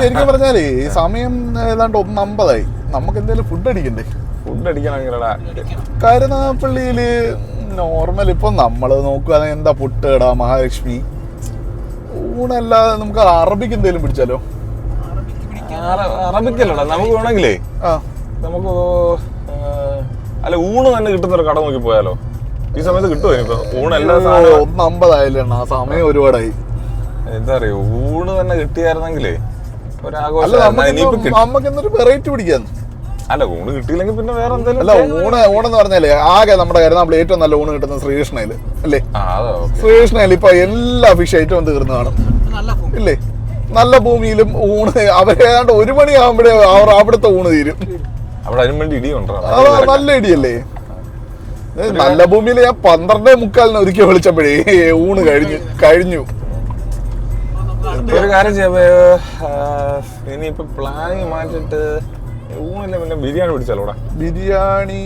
ശരിക്കും പറഞ്ഞാലേ ഈ സമയം ഏതാണ്ട് ഒന്നമ്പതായി നമുക്ക് എന്തെങ്കിലും ഫുഡ് അടിക്കണ്ടേ? ഫുഡ് അടിക്കണമെങ്കിലടാ. കരുനാപ്പള്ളിയിൽ നോർമൽ ഇപ്പൊ നമ്മൾ നോക്കുകയാണെങ്കിൽ എന്താ പുട്ടേട മഹാലക്ഷ്മി? ഊണല്ലാതെ നമുക്ക് അറബിക്ക് എന്തേലും പിടിച്ചാലോ? അറബിക്കല്ലടാ. നമുക്ക് വേണമെങ്കിലേ ആ. നമുക്ക് അല്ല ഊണ് തന്നെ കിട്ടുന്ന ഒരു കട നോക്കി പോയാലോ? ഈ സമയത്ത് കിട്ടുമോ ഇനിയിപ്പോ? ഊണ് എല്ലാ സാധനവും ഒന്ന് അമ്പതായില്ല ആ സമയം ഒരുപാടായി. എന്താ അറിയോ? ഊണ് തന്നെ കിട്ടിയായിരുന്നെങ്കിലേ നമുക്ക് എന്നൊരു വെറൈറ്റി പിടിക്കാന്ന് അല്ല ഊണ് കിട്ടിയില്ലെങ്കിൽ പിന്നെ വേറെ അല്ല എന്തെങ്കിലും ഊണ് ഊണെന്ന് പറഞ്ഞാലേ ആകെ നമ്മുടെ നമ്മൾ ഏറ്റവും നല്ല ഊണ് കിട്ടുന്ന ശ്രീകൃഷ്ണയിൽ അല്ലേ? ശ്രീകൃഷ്ണയിൽ ഇപ്പൊ എല്ലാ ഫിഷ് ഐറ്റവും തീർന്നു കാണും. നല്ല ഭൂമി. ഇല്ലേ? നല്ല ഭൂമിയിലും ഊണ് അവരേതാണ്ട് ഒരു മണിയാകുമ്പോഴേ അവർ അവിടുത്തെ ഊണ് തീരും. നല്ല ഇടിയല്ലേ? നല്ല ഭൂമിയിൽ ഞാൻ പന്ത്രണ്ടേ മുക്കാലിന് ഒരിക്കൽ വിളിച്ചപ്പോഴേ ഊണ് കഴിഞ്ഞു. കഴിഞ്ഞു. ഒരു കാര്യം ചെയ്യാം. ഇനിയിപ്പോ പ്ലാനിങ് മാറ്റിട്ട് ഊണില്ല പിന്നെ ബിരിയാണി പിടിച്ചാലോടാ ബിരിയാണി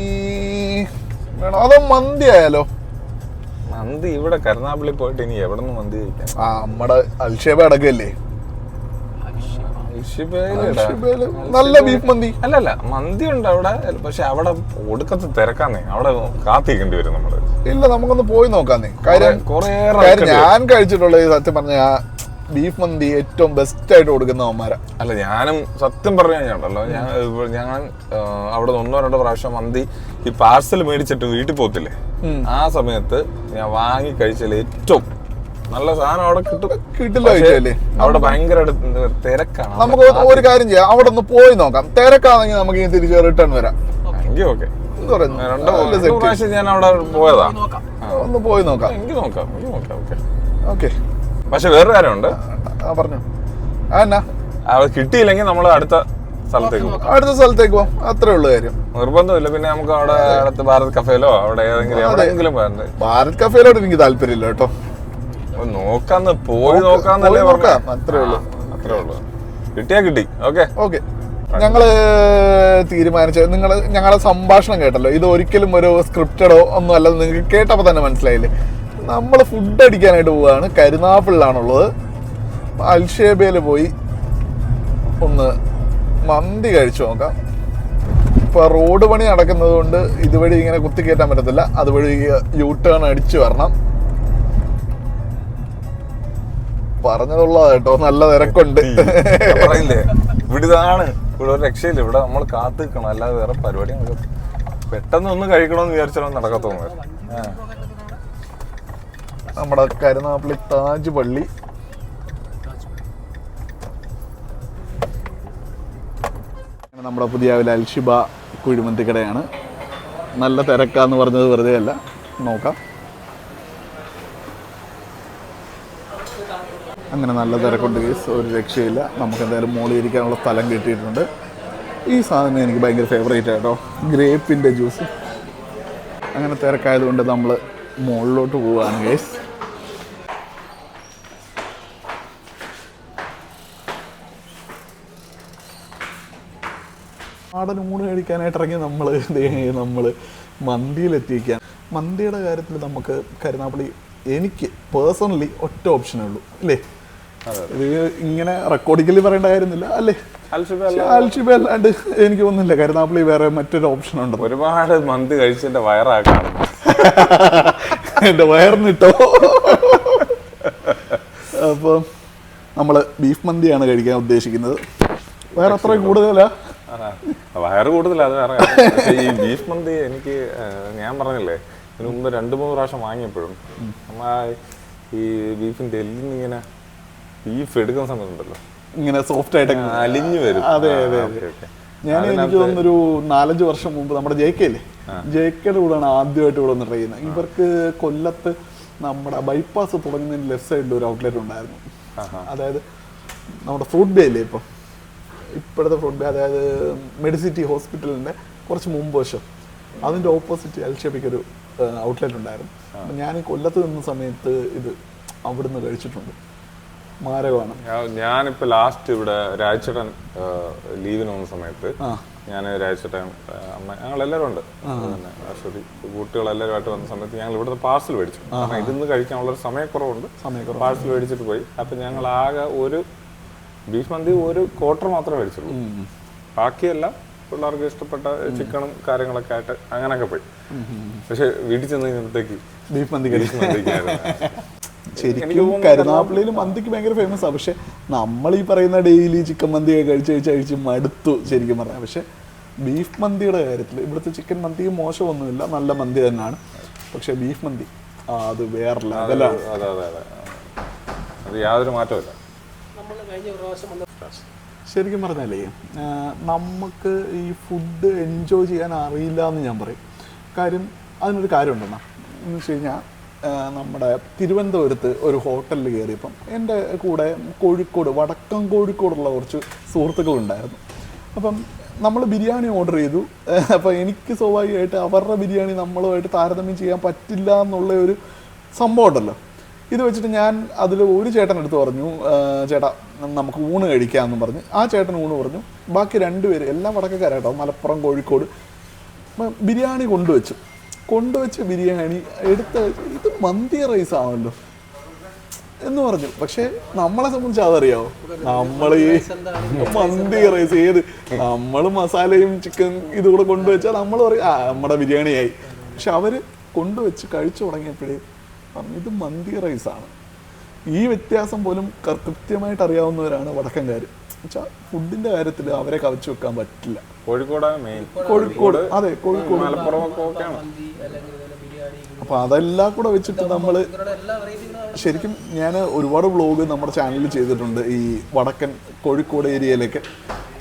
വേണം? അതോ മന്തി ആയാലോ? മന്തി ഇവിടെ കരുനാപ്പള്ളി പോയിട്ട് ഇനി എവിടെ നിന്ന് മന്തി കഴിക്കാം ആ നമ്മുടെ അൽഷേബ അടക്കല്ലേ? നല്ല ബീഫ് മന്തി. അല്ലല്ല മന്തി ഉണ്ട് അവിടെ പക്ഷെ അവിടെ ഒടുക്കത്ത് തിരക്കാന്നേ. അവിടെ കാത്തിരിക്കേണ്ടി വരും നമ്മൾ. ഇല്ല നമുക്കൊന്ന് പോയി നോക്കാന്നേ. കാര്യം ഞാൻ കഴിച്ചിട്ടുള്ളത് സത്യം പറഞ്ഞ ബീഫ് മന്തി ഏറ്റവും ബെസ്റ്റ് ആയിട്ട് കൊടുക്കുന്ന അവന്മാരാ. അല്ല ഞാനും സത്യം പറഞ്ഞു കഴിഞ്ഞാണ്ടല്ലോ ഞാൻ ഞാൻ അവിടെ നിന്ന് ഒന്നോ രണ്ടോ പ്രാവശ്യം മന്തി ഈ പാർസൽ മേടിച്ചിട്ട് വീട്ടിൽ പോകത്തില്ലേ? ആ സമയത്ത് ഞാൻ വാങ്ങി കഴിച്ചാൽ ഏറ്റവും നല്ല സാധനം അവിടെ കിട്ടും. കിട്ടില്ല അവിടെ ഭയങ്കര തിരക്കാണ്. നമുക്ക് ഒരു കാര്യം ചെയ്യാം. അവിടെ ഒന്ന് പോയി നോക്കാം. തിരക്കാണെങ്കിൽ നമുക്ക് തിരിച്ച് റിട്ടേൺ വരാം. എങ്കിൽ ഓക്കെ എന്ത് പറയുന്നു രണ്ടോ നല്ല രണ്ടു പ്രാവശ്യം ഞാൻ അവിടെ പോയതാ. നോക്കാം. ഒന്ന് പോയി നോക്കാം. എനിക്ക് നോക്കാം എനിക്ക് നോക്കാം ഓക്കെ ഓക്കെ പക്ഷെ വേറൊരു കാര്യമുണ്ട്. പറഞ്ഞു. ആ എന്നാ. അത് കിട്ടിയില്ലെങ്കിൽ നമ്മൾ അടുത്ത സ്ഥലത്തേക്ക് പോകും. അടുത്ത സ്ഥലത്തേക്ക് പോകും. അത്രേ ഉള്ളു കാര്യം. നിർബന്ധമില്ല. പിന്നെ നമുക്ക് അവിടെ അടുത്ത് ഭാരത് കഫേലോ അവിടെ ഏതെങ്കിലും എവിടെയെങ്കിലും പോകാറുണ്ട് ഭാരത് കഫേലോട് എനിക്ക് താല്പര്യമില്ല കേട്ടോ. നോക്കാന്ന് പോയി നോക്ക- നോക്കാന്നല്ലേ നോക്കാം, അത്രേ ഉള്ളു. അത്രേ ഉള്ളു. കിട്ടിയാ കിട്ടി. ഓക്കെ. ഓക്കെ. ഞങ്ങൾ തീരുമാനിച്ച നിങ്ങൾ ഞങ്ങളെ സംഭാഷണം കേട്ടല്ലോ. ഇത് ഒരിക്കലും ഒരു സ്ക്രിപ്റ്റഡോ ഒന്നും അല്ലെന്ന് നിങ്ങൾക്ക് കേട്ടപ്പോൾ തന്നെ മനസ്സിലായില്ലേ? നമ്മൾ ഫുഡ് അടിക്കാനായിട്ട് പോവുകയാണ് കരുനാപ്പിളിലാണുള്ളത് അൽഷേബയിൽ പോയി ഒന്ന് മന്തി കഴിച്ചു നോക്കാം. ഇപ്പൊ റോഡ് പണി നടക്കുന്നത് കൊണ്ട് ഇതുവഴി ഇങ്ങനെ കുത്തിക്കേറ്റാൻ പറ്റത്തില്ല. അതുവഴി യൂ ടേൺ അടിച്ചു വരണം. പറഞ്ഞതുള്ളതാ കേട്ടോ. നല്ല തിരക്കുണ്ട്. പറയില്ലേ ഇവിടെ ഇവിടെ ഒരു രക്ഷയില്ല. ഇവിടെ നമ്മൾ കാത്തു നിൽക്കണം അല്ലാതെ വേറെ പരിപാടി പെട്ടെന്ന് ഒന്ന് കഴിക്കണമെന്ന് വിചാരിച്ചാലും നടക്കത്തോന്നു നമ്മുടെ കരുനാപ്പള്ളി താജ് പള്ളി. നമ്മുടെ പുതിയ അൽഷിബ കുഴിമന്തി കടയാണ് നല്ല തിരക്കാന്ന് പറഞ്ഞത് വെറുതെ അല്ല. നോക്കാം. അങ്ങനെ നല്ല തിരക്കുണ്ട് കേസ് ഒരു രക്ഷയില്ല. നമുക്ക് എന്തായാലും മോളിൽ ഇരിക്കാനുള്ള സ്ഥലം കിട്ടിയിട്ടുണ്ട്. ഈ സാധനം എനിക്ക് ഭയങ്കര ഫേവറേറ്റ് ആട്ടോ. ഗ്രേപ്പിന്റെ ജ്യൂസ് അങ്ങനെ തിരക്കായതുകൊണ്ട് നമ്മൾ മുകളിലോട്ട് പോവുകയാണ് കേസ് നാടൻ ഊണ് കഴിക്കാനായിട്ട് ഇറങ്ങി നമ്മൾ നമ്മൾ മന്തിയിലെത്തിക്കാൻ മന്തിയുടെ കാര്യത്തിൽ നമുക്ക് കരുനാപ്പള്ളി എനിക്ക് പേഴ്സണലി ഒറ്റ ഓപ്ഷനേ ഉള്ളൂ അല്ലേ? ഇത് ഇങ്ങനെ റെക്കോർഡിക്കലി പറയേണ്ട കാര്യമൊന്നുമില്ല അല്ലേ? ആൽഷിബ അല്ലാണ്ട് എനിക്ക് തോന്നുന്നില്ല കരുനാപ്പള്ളി വേറെ മറ്റൊരു ഓപ്ഷൻ ഉണ്ട്. ഒരുപാട് മന്തി കഴിച്ചതിന്റെ വയറാക്കാണ് എന്റെ വയറിനിട്ടോ? അപ്പോൾ നമ്മൾ ബീഫ് മന്തിയാണ് കഴിക്കാൻ ഉദ്ദേശിക്കുന്നത്. വേറെ അത്ര കൂടുതലാ? വയറ് കൂടുതലാ അത് വേറെ ഈ ബീഫ് മന്തി എനിക്ക് ഞാൻ പറഞ്ഞില്ലേ ഇതിനു മുമ്പ് രണ്ട് മൂന്ന് പ്രാവശ്യം വാങ്ങിയപ്പോഴും നമ്മ ഈ ബീഫിന്റെ എല്ലിന് ഇങ്ങനെ ബീഫ് എടുക്കുന്ന സമയത്തുണ്ടല്ലോ. ഇങ്ങനെ സോഫ്റ്റ് ആയിട്ട് അലിഞ്ഞു വരും. അതെ അതെ അതെ. ഞാൻ എനിക്ക് തോന്നുന്നൊരു നാലഞ്ച് വർഷം മുമ്പ് നമ്മുടെ ജെ കെ അല്ലേ ജെ കെയുടെ കൂടെയാണ് ആദ്യമായിട്ട് ഇവിടെ വന്ന് ട്രൈ ചെയ്യുന്നത്. ഇവർക്ക് കൊല്ലത്ത് നമ്മുടെ ബൈപ്പാസ് തുടങ്ങുന്നതിന് ലെഫ്റ്റ് സൈഡിൽ ഒരു ഔട്ട്ലെറ്റ് ഉണ്ടായിരുന്നു. അതായത് നമ്മുടെ ഫുഡ് ബേ അല്ലേ ഇപ്പം? ഇപ്പോഴത്തെ ഫ്രോഡ് അതായത് മെഡിസിറ്റി ഹോസ്പിറ്റലിന്റെ കുറച്ച് മുമ്പ് വശം. അതിന്റെ ഓപ്പോസിറ്റ് അൽഷബിക്ക് ഒരു ഔട്ട്ലെറ്റ് ഉണ്ടായിരുന്നു. അപ്പം ഞാൻ കൊല്ലത്ത് നിന്ന സമയത്ത് ഇത് അവിടുന്ന് കഴിച്ചിട്ടുണ്ട്. മാരകമാണ്. ഞാൻ- ഞാനിപ്പോ ലാസ്റ്റ് ഇവിടെ രാജചേട്ടൻ ലീവിന് വന്ന സമയത്ത് ഞാൻ രാജചേട്ടൻ അമ്മ ഞങ്ങളെല്ലാവരും ഉണ്ട്. അശ്വതി കുട്ടികളെല്ലാവരുമായിട്ട് വന്ന സമയത്ത് ഞങ്ങൾ ഇവിടുത്തെ പാർസൽ മേടിച്ചു. കാരണം ഇതിന്ന് കഴിക്കാനുള്ള ഒരു സമയക്കുറവുണ്ട്. സമയക്കുറവ്. പാർസൽ മേടിച്ചിട്ട് പോയി. അപ്പൊ ഞങ്ങൾ ആകെ ഒരു ബീഫ് മന്തി ഒരു ക്വാർട്ടർ മാത്രമേ മേടിച്ചുള്ളൂ ബാക്കിയെല്ലാം പിള്ളേർക്ക് ഇഷ്ടപ്പെട്ട ചിക്കണും കാര്യങ്ങളൊക്കെ ആയിട്ട് അങ്ങനെയൊക്കെ പോയി. പക്ഷെ വീട്ടിൽ ചെന്ന് കഴിഞ്ഞപ്പോഴത്തേക്ക് ബീഫ് മന്തി ശരിക്കും കരുനാപ്പള്ളിയിൽ മന്തിക്ക് ഭയങ്കര ഫേമസ് ആണ് പക്ഷെ നമ്മൾ ഈ പറയുന്ന ഡെയിലി ചിക്കൻ മന്തി കഴിച്ച് കഴിച്ച് കഴിച്ച് മടുത്തു ശരിക്കും പറഞ്ഞാൽ പക്ഷെ ബീഫ് മന്തിയുടെ കാര്യത്തിൽ ഇവിടുത്തെ ചിക്കൻ മന്തി മോശമൊന്നുമില്ല. നല്ല മന്തി തന്നെയാണ്. പക്ഷെ ബീഫ് മന്തി അത് വേറെ ലെവലാണ്. അതെ അതെ അതെ. അത് യാതൊരു മാറ്റമില്ല ശരിക്കും പറഞ്ഞാലേ നമുക്ക് ഈ ഫുഡ് എൻജോയ് ചെയ്യാൻ അറിയില്ല എന്ന് ഞാൻ പറയും. കാര്യം അതിനൊരു കാര്യം കാര്യമുണ്ടെന്നാ. എന്ന് വെച്ച് കഴിഞ്ഞാൽ നമ്മുടെ തിരുവനന്തപുരത്ത് ഒരു ഹോട്ടലിൽ കയറിയപ്പം എന്റെ കൂടെ കോഴിക്കോട് വടക്കം കോഴിക്കോടുള്ള കുറച്ച് സുഹൃത്തുക്കളുണ്ടായിരുന്നു. അപ്പം നമ്മൾ ബിരിയാണി ഓർഡർ ചെയ്തു. അപ്പോൾ എനിക്ക് സ്വാഭാവികമായിട്ട് അവരുടെ ബിരിയാണി നമ്മളുമായിട്ട് താരതമ്യം ചെയ്യാൻ പറ്റില്ല എന്നുള്ള ഒരു സംഭവം ഉണ്ടല്ലോ. ഇത് വെച്ചിട്ട് ഞാൻ അതിൽ ഒരു ചേട്ടൻ എടുത്ത് പറഞ്ഞു "ആ, ചേട്ടാ നമുക്ക് ഊണ് കഴിക്കാമെന്ന് പറഞ്ഞ്. ആ ചേട്ടൻ ഊണ് പറഞ്ഞു. ബാക്കി രണ്ടുപേര് എല്ലാം വടക്കക്കാരാട്ടോ മലപ്പുറം കോഴിക്കോട് ബിരിയാണി കൊണ്ടുവച്ചു. കൊണ്ടുവച്ച് ബിരിയാണി എടുത്ത് ഇത് മന്തി റൈസ് ആണല്ലോ എന്ന് പറഞ്ഞു. പക്ഷെ നമ്മളെ സംബന്ധിച്ച് അതറിയാവോ? നമ്മൾ ഈ മന്തി റൈസ് ഏത്? നമ്മൾ മസാലയും ചിക്കൻ ഇതുകൂടെ കൊണ്ടുവച്ചാൽ നമ്മൾ പറയും ആ നമ്മുടെ ബിരിയാണിയായി. പക്ഷെ അവർ കൊണ്ടുവച്ച് കഴിച്ചു തുടങ്ങിയപ്പോഴേ പറഞ്ഞു ഇത് മന്തി റൈസാണ്. ഈ വ്യത്യാസം പോലും കൃത്യമായിട്ട് അറിയാവുന്നവരാണ് വടക്കൻകാർ വെച്ചാൽ ഫുഡിന്റെ കാര്യത്തിൽ അവരെ കവച്ചു വെക്കാൻ പറ്റില്ല. കോഴിക്കോട് മെയിൻ. കോഴിക്കോട് അതെ കോഴിക്കോട്. അപ്പൊ അതെല്ലാം കൂടെ വെച്ചിട്ട് വെറൈറ്റികളും ശരിക്കും ഞാൻ ഒരുപാട് വ്ലോഗ് നമ്മുടെ ചാനലിൽ ചെയ്തിട്ടുണ്ട് ഈ വടക്കൻ കോഴിക്കോട് ഏരിയയിലേക്ക്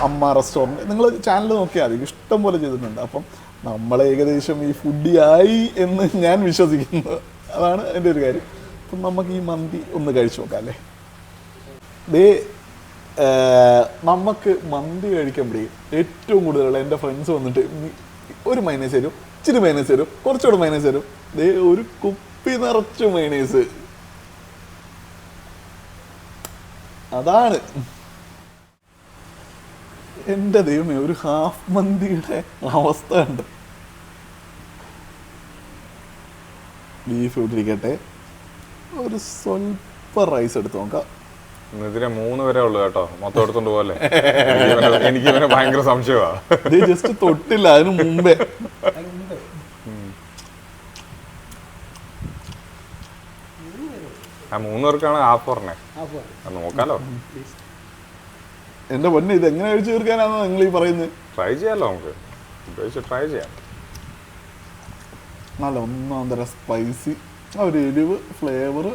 അമ്മ റെസ്റ്റോറന്റ് നിങ്ങൾ ചാനൽ നോക്കിയാൽ മതി. ഇഷ്ടം പോലെ ചെയ്തിട്ടുണ്ട്. അപ്പം നമ്മൾ ഏകദേശം ഈ ഫുഡിയായി എന്ന് ഞാൻ വിശ്വസിക്കുന്നു. അതാണ് എന്റെ ഒരു കാര്യം. അപ്പം നമുക്ക് ഈ മന്തി ഒന്ന് കഴിച്ചു നോക്കാം അല്ലേ? ദേ നമുക്ക് മന്തി കഴിക്കുമ്പോഴേ ഏറ്റവും കൂടുതലുള്ള എന്റെ ഫ്രണ്ട്സ് വന്നിട്ട് ഒരു മൈനസ് തരും ഇച്ചിരി മൈനസ് തരും കുറച്ചുകൂടെ മൈനസ് തരും. ദേ ഒരു കുപ്പി നിറച്ച് മൈനേസ് അതാണ്. എന്റെ ദൈവമേ ഒരു ഹാഫ് മന്തിയുടെ അവസ്ഥ ഉണ്ട് ബീഫ് ഇട്ടിരിക്കട്ടെ. ഒരു സ്വല്പ റൈസ് എടുത്ത് നോക്കാം. ഇതിനെ മൂന്ന് വരെ ഉള്ളു കേട്ടോ. മൊത്തം എടുത്തോണ്ട് പോലെ എനിക്ക് ഇവനെ ഭയങ്കര സംശയമാണ് ഇത് ജസ്റ്റ് തൊട്ടില്ല അതിന് മുമ്പേ. ആ മൂന്ന് പേർക്കാണ് ഹാഫ് പറഞ്ഞേ. നോക്കാലോ. എന്റെ പൊന്നെ ഇത് എങ്ങനെ കഴിച്ചു തീർക്കാനാണോ നിങ്ങൾ ഈ പറയുന്നത് ട്രൈ ചെയ്യാലോ നമുക്ക്. ട്രൈ ചെയ്യാം. നല്ല ഒന്നാം തരം സ്പൈസി ആ ഒരു എരിവ് ഫ്ലേവർ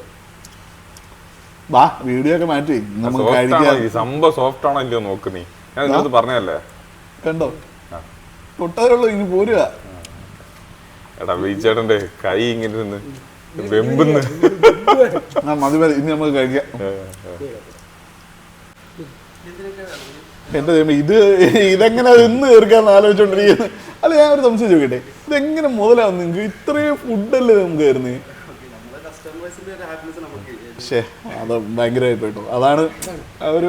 വാ വീഡിയോ ഒക്കെ മാറ്റി. നമുക്ക് കഴിക്കാം. സംഭവം സോഫ്റ്റ് ആണോ ഇല്ലയോ നോക്ക് നീ. ഞാൻ ഇതിനകത്ത് പറഞ്ഞല്ലേ കണ്ടോ. തൊട്ടതേ ഇനി പോരുക. എടാ വീച്ചേട്ടന്റെ കൈ ഇങ്ങനെ നിന്ന് വെമ്പുന്ന്. മതി മതി. ഇനി നമുക്ക് കഴിക്കാം. എന്റെ ദൈവം ഇത് ഇതെങ്ങനെ ഇന്ന് തീർക്കാന്ന് ആലോചിച്ചോണ്ടിരിക്കുന്നത് അല്ല ഞാൻ ഒരു സംശയം ചോദിക്കട്ടെ? ഇതെങ്ങനെ മുതലാവും നിങ്ങൾക്ക് ഇത്രയും ഫുഡല്ലേ നമുക്ക് വരുന്നത് പക്ഷേ അത് ഭയങ്കരമായി പോയിട്ടോ അതാണ് ആ ഒരു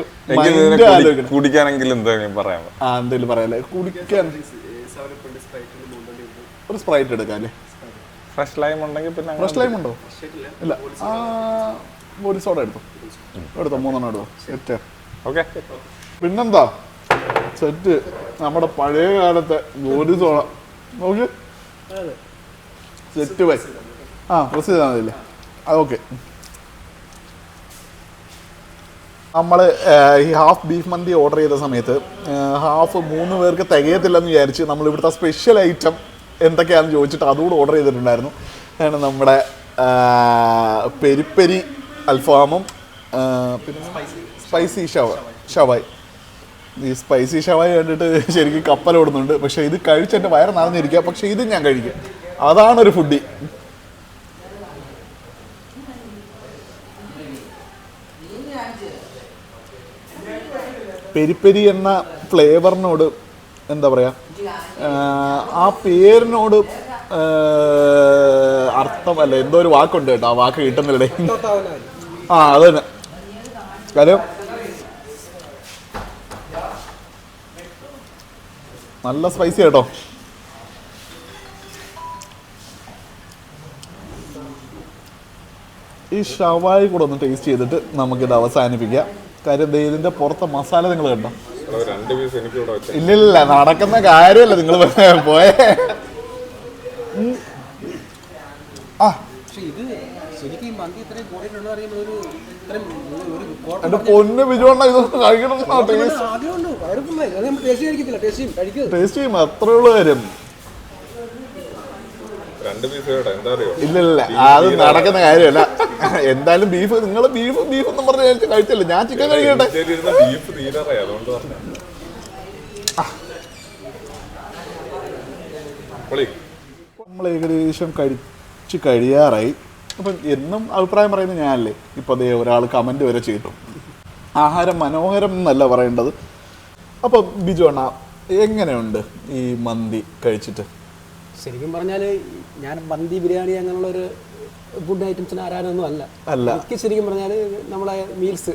കുടിക്കാനെങ്കിൽ എന്തെങ്കിലും പറയാം. ആ എന്തെങ്കിലും പറയാല്ലേ കുടിക്കാൻ. ഒരു സ്പ്രൈറ്റ് എടുക്കാം അല്ലേ? ഫ്രഷ് ലൈം ഉണ്ടെങ്കിൽ പിന്നെ ഫ്രഷ് ലൈം ഉണ്ടോ? ഇല്ല. ആ ബോഡി സോഡ എടുത്തോ? എടുത്തോ മൂന്നെണ്ണം എടുത്തോ? സെറ്റ് ഓക്കെ പിന്നെന്താ? സെറ്റ് നമ്മുടെ പഴയ കാലത്തെ ഒരു സോഡ നോക്ക്. സെറ്റ് വൈ ആ പ്രസ് ചെയ്താൽ മതിയല്ലേ? ഓക്കെ നമ്മൾ ഈ ഹാഫ് ബീഫ് മന്തി ഓർഡർ ചെയ്ത സമയത്ത് ഹാഫ് മൂന്ന് പേർക്ക് തികയത്തില്ലെന്ന് വിചാരിച്ച് നമ്മൾ ഇവിടുത്തെ സ്പെഷ്യൽ ഐറ്റം എന്തൊക്കെയാണെന്ന് ചോദിച്ചിട്ട് അതുകൂടെ ഓർഡർ ചെയ്തിട്ടുണ്ടായിരുന്നു. ആണ് നമ്മുടെ പെരിപ്പെരി അൽഫാമും പിന്നെ സ്പൈസി ഷവ ഷവായ് ഈ സ്പൈസി ഷവായി കണ്ടിട്ട് ശരിക്കും കപ്പലോടുന്നുണ്ട് പക്ഷെ ഇത് കഴിച്ചെന്റെ വയറ് നിറഞ്ഞിരിക്കുക. പക്ഷെ ഇത് ഞാൻ കഴിക്കും. അതാണ് ഒരു ഫുഡി പെരിപ്പെരി എന്ന ഫ്ലേവറിനോട് എന്താ പറയാ? ആ പേരിനോട് അർത്ഥം അല്ല എന്തോ ഒരു വാക്കുണ്ട് കേട്ടോ. ആ വാക്ക് കിട്ടുന്നില്ലേ ആ അത് തന്നെ. കാര്യം നല്ല സ്പൈസി കേട്ടോ ഈ ഷവായി കൂടെ ഒന്ന് ടേസ്റ്റ് ചെയ്തിട്ട് നമുക്കിത് അവസാനിപ്പിക്കാം. കാര്യം ഇതിന്റെ പുറത്തെ മസാല നിങ്ങൾ കണ്ടോ? ഇല്ലില്ല നടക്കുന്ന കാര്യമല്ല നിങ്ങൾ പോയേ. ആ പക്ഷെ ഇത് ശരിക്കും ഈ മന്തി ഇത്രയും കൂടിയിട്ടുണ്ടെന്ന് പറയുമ്പോൾ ഒരു ഇത്രയും എന്റെ പൊന്ന് ബിജുവണ്ണ ഇതൊന്നും കഴിക്കണം ടേസ്റ്റ് ചെയ്യും അത്രേ ഉള്ളൂ കാര്യം. രണ്ട് പീസ് എന്താ അറിയോ? ഇല്ലില്ല അത് നടക്കുന്ന കാര്യമല്ല. എന്തായാലും ബീഫ് നിങ്ങൾ ബീഫ് ബീഫ് എന്ന് പറഞ്ഞ് കഴിച്ചില്ല. ഞാൻ ചിക്കൻ കഴിക്കട്ടെ. ബീഫ് തീരാറായി അതുകൊണ്ട് നമ്മൾ ഏകദേശം കഴിച്ച് കഴിയാറായി. അപ്പം എന്നും അഭിപ്രായം പറയുന്നത് ഞാനല്ലേ? ഇപ്പോൾ അതേ ഒരാൾ കമന്റ് വരെ ചെയ്തു. ആഹാരം മനോഹരം എന്നല്ല പറയേണ്ടത്. അപ്പം ബിജു അണ്ണ എങ്ങനെയുണ്ട് ഈ മന്തി കഴിച്ചിട്ട്? ശരിക്കും പറഞ്ഞാൽ ഞാൻ മന്തി ബിരിയാണി അങ്ങനെയുള്ള ഒരു ഫുഡ് ഐറ്റംസിന് ആരാനൊന്നും അല്ല. അല്ല. എനിക്ക് ശരിക്കും പറഞ്ഞാൽ നമ്മളെ മീൽസ്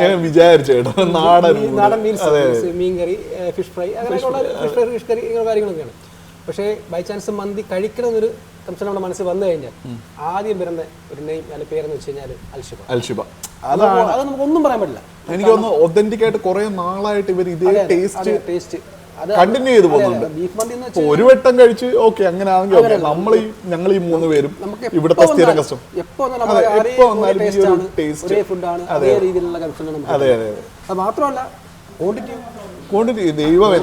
ഞാൻ വിചാരിച്ചു നാടൻ നാടൻ മീൽസ് മീൻ കറി ഫിഷ് ഫ്രൈ അങ്ങനെയൊക്കെയുള്ള ഫിഷ് ഫ്രൈ ഫിഷ് കറി ഇങ്ങനെ കാര്യങ്ങളൊക്കെയാണ്. പക്ഷേ ബൈ ചാൻസ് മന്തി കഴിക്കണം കൺസെപ്റ്റ് നമ്മുടെ മനസ്സിൽ വന്നു കഴിഞ്ഞാൽ ആദ്യം വരുന്ന ഒരു നെയിം അല്ലെങ്കിൽ പേരെന്ന് വെച്ച് കഴിഞ്ഞാൽ അൽഷിബ. അൽഷിബ. അത് അത് നമുക്ക് ഒന്നും പറയാൻ പറ്റില്ല. എനിക്ക് തോന്നുന്നു ഒതന്റിക് ആയിട്ട് കുറെ നാളായിട്ട് ഇവർ ഇതേ ടേസ്റ്റ് ടേസ്റ്റ് കണ്ടിന്യൂ ചെയ്തു പോകുന്നുണ്ട്. ഒരു വട്ടം കഴിച്ച് ഓക്കെ അങ്ങനെ ആണെങ്കിൽ നമ്മൾ ഈ ഞങ്ങൾ ഈ മൂന്ന് പേരും ഇവിടുത്തെ സ്ഥിരം കസ്റ്റം എപ്പോ വന്നാലും ഒരേ ഈ ടേസ്റ്റ് ഒരു അതെ അതെ അതെ. അത് മാത്രമല്ല ക്വാണ്ടിറ്റി. ക്വാണ്ടിറ്റി ദൈവമേ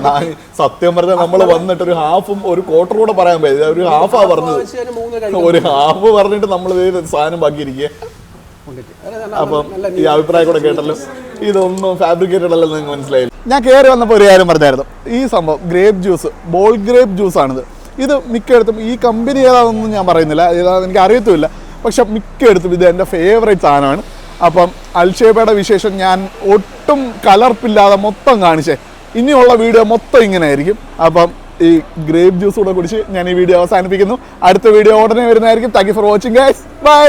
സത്യം പറഞ്ഞാൽ നമ്മൾ വന്നിട്ട് ഒരു ഹാഫും ഒരു ക്വാർട്ടർ കൂടെ പറയാൻ പറ്റില്ല. ഒരു ഹാഫാ പറഞ്ഞത്. ഒരു ഹാഫ് പറഞ്ഞിട്ട് നമ്മൾ സാധനം ബാക്കിയിരിക്കുക അപ്പം ഈ അഭിപ്രായം കൂടെ കേട്ടല്ലോ. ഇതൊന്നും ഫാബ്രിക്കേറ്റഡ് അല്ലെന്ന് നിങ്ങൾക്ക് മനസ്സിലായില്ല? ഞാൻ കയറി വന്നപ്പോൾ ഒരു കാര്യം പറഞ്ഞായിരുന്നു. ഈ സംഭവം grape juice ball grape juice ആണിത്. ഇത് മിക്കയിടത്തും ഈ കമ്പനി ഏതാണെന്നൊന്നും ഞാൻ പറയുന്നില്ല. ഏതാണെന്ന് എനിക്ക് അറിയത്തുമില്ല. പക്ഷെ മിക്കയിടത്തും ഇത് എന്റെ ഫേവറേറ്റ് സാധനമാണ്. അപ്പം അൽഷേബയുടെ വിശേഷം ഞാൻ ഒട്ടും കലർപ്പില്ലാതെ മൊത്തം കാണിച്ചേ. ഇനിയുള്ള വീഡിയോ മൊത്തം ഇങ്ങനെ ആയിരിക്കും. അപ്പം ഈ ഗ്രേപ്പ് ജ്യൂസ് കൂടെ കുടിച്ച് ഞാൻ ഈ വീഡിയോ അവസാനിപ്പിക്കുന്നു. അടുത്ത വീഡിയോ ഉടനെ വരുന്നതായിരിക്കും. Thank you for watching guys bye